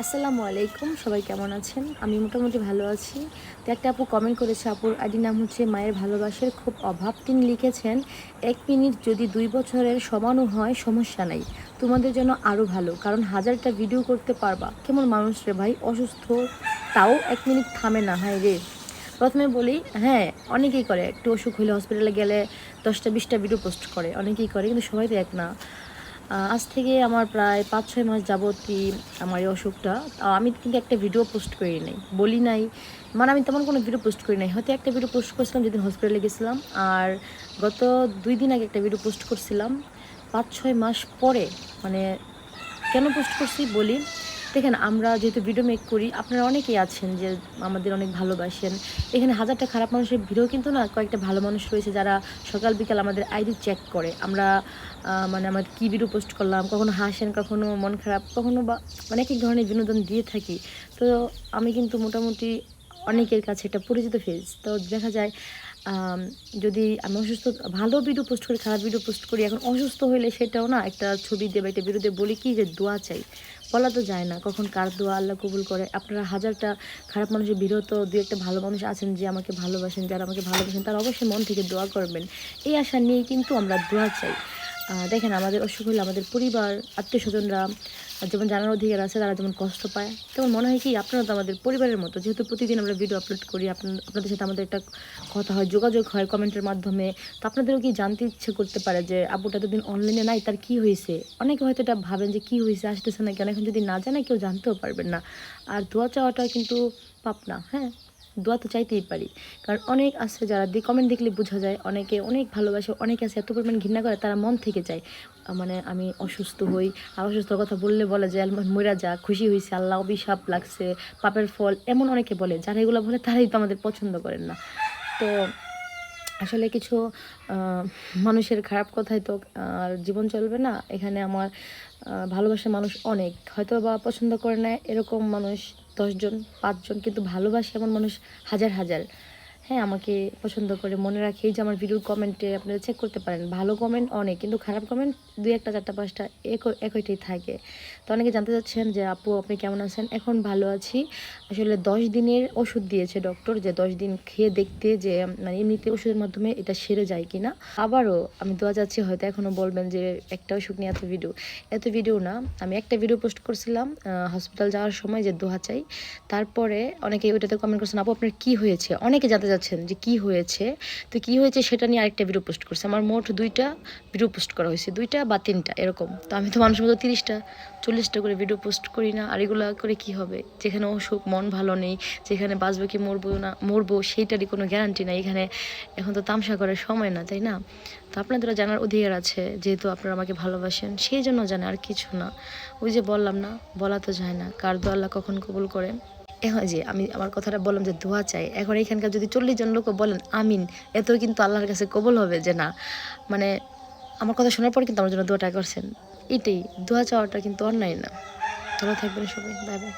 আসসালামু আলাইকুম, সবাই কেমন আছেন? আমি মোটামুটি ভালো আছি। তো একটা আপু কমেন্ট করেছে, আপুর আইডি নাম হচ্ছে মায়ের ভালোবাসার খুব অভাব। তিনি লিখেছেন, এক মিনিট যদি দুই বছরের সমানও হয়, সমস্যা নাই। তোমাদের জন্য আরও ভালো, কারণ হাজারটা ভিডিও করতে পারবা। কেমন মানুষ রে ভাই, অসুস্থ? তাও এক মিনিট থামে না, হায় রে। প্রথমে বলি হ্যাঁ অনেকেই করে। একটু অসুখ হলে হসপিটালে গেলে দশটা, বিশটা ভিডিও পোস্ট করে। অনেকেই করে, কিন্তু সবাই তো এক না। আজ থেকে আমার প্রায় পাঁচ ছয় মাস যাবতই আমার এই অসুখটা। আমি কিন্তু একটা ভিডিও পোস্ট করি নাই, বলি নাই। মানে আমি তেমন কোনো ভিডিও পোস্ট করি নাই। হয়তো একটা ভিডিও পোস্ট করছিলাম যেদিন হসপিটালে গেছিলাম, আর গত দুই দিন আগে একটা ভিডিও পোস্ট করছিলাম। পাঁচ ছয় মাস পরে মানে কেন পোস্ট করছি বলি? দেখেন, আমরা যেহেতু ভিডিও মেক করি, আপনারা অনেকেই আছেন যে আমাদের অনেক ভালোবাসেন। এখানে হাজারটা খারাপ মানুষের ভিড়েও কিন্তু না, কয়েকটা ভালো মানুষ রয়েছে যারা সকাল বিকাল আমাদের আইডি চেক করে। আমরা মানে আমাদের কী ভিডিও পোস্ট করলাম, কখনো হাসেন, কখনো মন খারাপ, কখনো বা মানে এক ধরনের বিনোদন দিয়ে থাকি। তো আমি কিন্তু মোটামুটি অনেকের কাছে একটা পরিচিত ফেস তো দেখা যায় যদি আমি অসুস্থ, ভালো ভিডিও পোস্ট করি, খারাপ ভিডিও পোস্ট করি, এখন অসুস্থ হইলে সেটাও না একটা ছবি দিয়ে বা একটা ভিডিওতে বলি, কি যে দোয়া চাই? বলা তো যায় না, কখন কার দোয়া আল্লাহ কবুল করে। আপনারা হাজারটা খারাপ মানুষের বিরত দু একটা ভালো মানুষ আছেন যে আমাকে ভালোবাসেন, যারা আমাকে ভালোবাসেন, তারা অবশ্যই মন থেকে দোয়া করবেন। এই আশা নিয়েই কিন্তু আমরা দোয়া চাই। দেখেন আমাদের অসুখ হলে আমাদের পরিবার আত্মীয় স্বজনরা যেমন জানার অধিকার আছে, তারা যেমন কষ্ট পায়, তেমন মনে হয় কি আপনারা তো আমাদের পরিবারের মতো, যেহেতু প্রতিদিন আমরা ভিডিও আপলোড করি আপনাদের সাথে আমাদের একটা কথা হয়, যোগাযোগ হয় কমেন্টের মাধ্যমে, তো আপনাদেরও কি জানতে ইচ্ছে করতে পারে যে আপুটা এতদিন অনলাইনে নাই, তার কি হয়েছে? অনেকে হয়তো এটা ভাবেন যে, কি হয়েছে? আসতেছে না কেন এখন যদি না জানে কেউ জানতেও পারবেন না। আর দোয়া চাওয়াটা কিন্তু পাপ না হ্যাঁ? দোয়া তো চাইতেই পারি। কারণ অনেক আছে যারা দিয়ে কমেন্ট দেখলে বোঝা যায়, অনেকে অনেক ভালোবাসে, অনেকে আছে এত পরিমাণ ঘৃণা করে, তারা মন থেকে চায় মানে আমি অসুস্থ হই আর অসুস্থর কথা বললে বলে যে আলমান মইরা যা, খুশি হয়েছে আল্লাহ অভিশাপ লাগছে, পাপের ফল, এমন অনেকে বলে, যারা এগুলো বলে তারাই তো আমাদের পছন্দ করেন না। তো আসলে কিছু মানুষের খারাপ কথাই তো, আর জীবন চলবে না। এখানে আমার ভালোবাসার মানুষ অনেক। হয়তো বা পছন্দ করে না এরকম মানুষ দশজন পাঁচজন কিন্তু ভালোবাসে এমন মানুষ হাজার হাজার। হ্যাঁ আমাকে পছন্দ করে মনে রাখে। যে আমার ভিডিওর কমেন্টে আপনারা চেক করতে পারেন। ভালো কমেন্ট অনেক, কিন্তু খারাপ কমেন্ট দুই একটা, চারটা, পাঁচটা একই, একইটাই থাকে। তো অনেকে জানতে চাচ্ছেন যে, আপু, আপনি কেমন আছেন? এখন ভালো আছি। আসলে দশ দিনের ওষুধ দিয়েছে ডক্টর যে দশ দিন খেয়ে দেখতে যে মানে এমনিতে ওষুধের মাধ্যমে এটা সেরে যায় কিনা। আবারও আমি দোয়া যাচ্ছি হয়তো এখনও বলবেন যে, একটা ওষুধ নিয়ে এত ভিডিও এত ভিডিও না, আমি একটা ভিডিও পোস্ট করছিলাম হসপিটাল যাওয়ার সময় যে দোয়া চাই। তারপরে অনেকে ওইটাতে কমেন্ট করছেন, আপু, আপনার কি হয়েছে? অনেকে জানতে চাচ্ছেন যে কি হয়েছে? তো কি হয়েছে সেটা নিয়ে আরেকটা ভিডিও পোস্ট করছে। আমার মোট দুইটা ভিডিও পোস্ট করা হয়েছে। দুইটা বা তিনটা, এরকম। তো আমি তো মানুষের মতো তিরিশটা, চল্লিশটা করে ভিডিও পোস্ট করি না। আর এগুলো করে কি হবে? যেখানে অসুখ, মন ভালো নেই, যেখানে বাঁচবো কি মরবো না, মরবো সেইটারই কোনো গ্যারান্টি নাই। এখানে এখন তো তামসা করার সময় না, তাই না? তো আপনাদেরও জানার অধিকার আছে, যেহেতু আপনারা আমাকে ভালোবাসেন। সেই জন্য জানে আর কিছু না। ওই যে বললাম না, বলা তো যায় না। কার দোয়া আল্লাহ কখন কবুল করে? এখন যে আমি আমার কথাটা বললাম যে দোয়া চাই। এখন এখানকার যদি চল্লিশ জন লোকও বলেন, আমিন এত কিন্তু আল্লাহর কাছে কবল হবে যে না। মানে আমার কথা শোনার পর কিন্তু আমার জন্য দোয়াটা করছেন। এটাই, দোয়া চাওয়াটা কিন্তু অন্যায় না। ভালো থাকবেন সবাই। Bye bye.